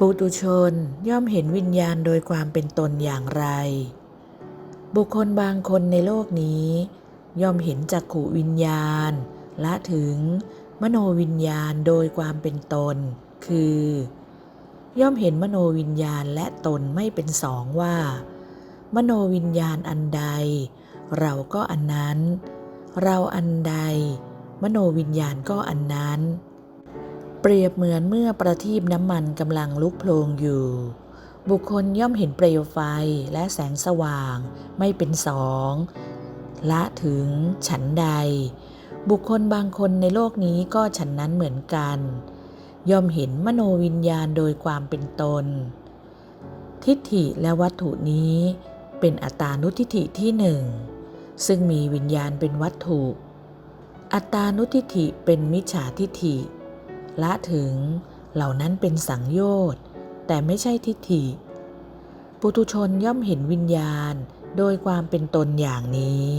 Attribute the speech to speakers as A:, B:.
A: ปุตุชนย่อมเห็นวิญญาณโดยความเป็นตนอย่างไร บุคคลบางคนในโลกนี้ ย่อมเห็นจักขุวิญญาณ ละถึงมโนวิญญาณโดยความเป็นตน คือ ย่อมเห็นมโนวิญญาณและตนไม่เป็นสองว่า มโนวิญญาณอันใด เราก็อันนั้น เราอันใด มโนวิญญาณก็อันนั้น เปรียบเหมือนเมื่อประทีปน้ำมันกำลังลุกโพลงอยู่ บุคคลย่อมเห็นเปลวไฟและแสงสว่างไม่เป็นสองละถึงฉันใด บุคคลบางคนในโลกนี้ก็ฉันนั้นเหมือนกัน ย่อมเห็นมโนวิญญาณโดยความเป็นตน ทิฏฐิและวัตถุนี้เป็นอัตตานุทิฏฐิที่หนึ่ง ซึ่งมีวิญญาณเป็นวัตถุ อัตตานุทิฏฐิเป็นมิจฉาทิฏฐิ ละถึงเหล่านั้นเป็นสังโยชน์ แต่ไม่ใช่ทิฏฐิ ปุตุชนย่อมเห็นวิญญาณโดยความเป็นตนอย่างนี้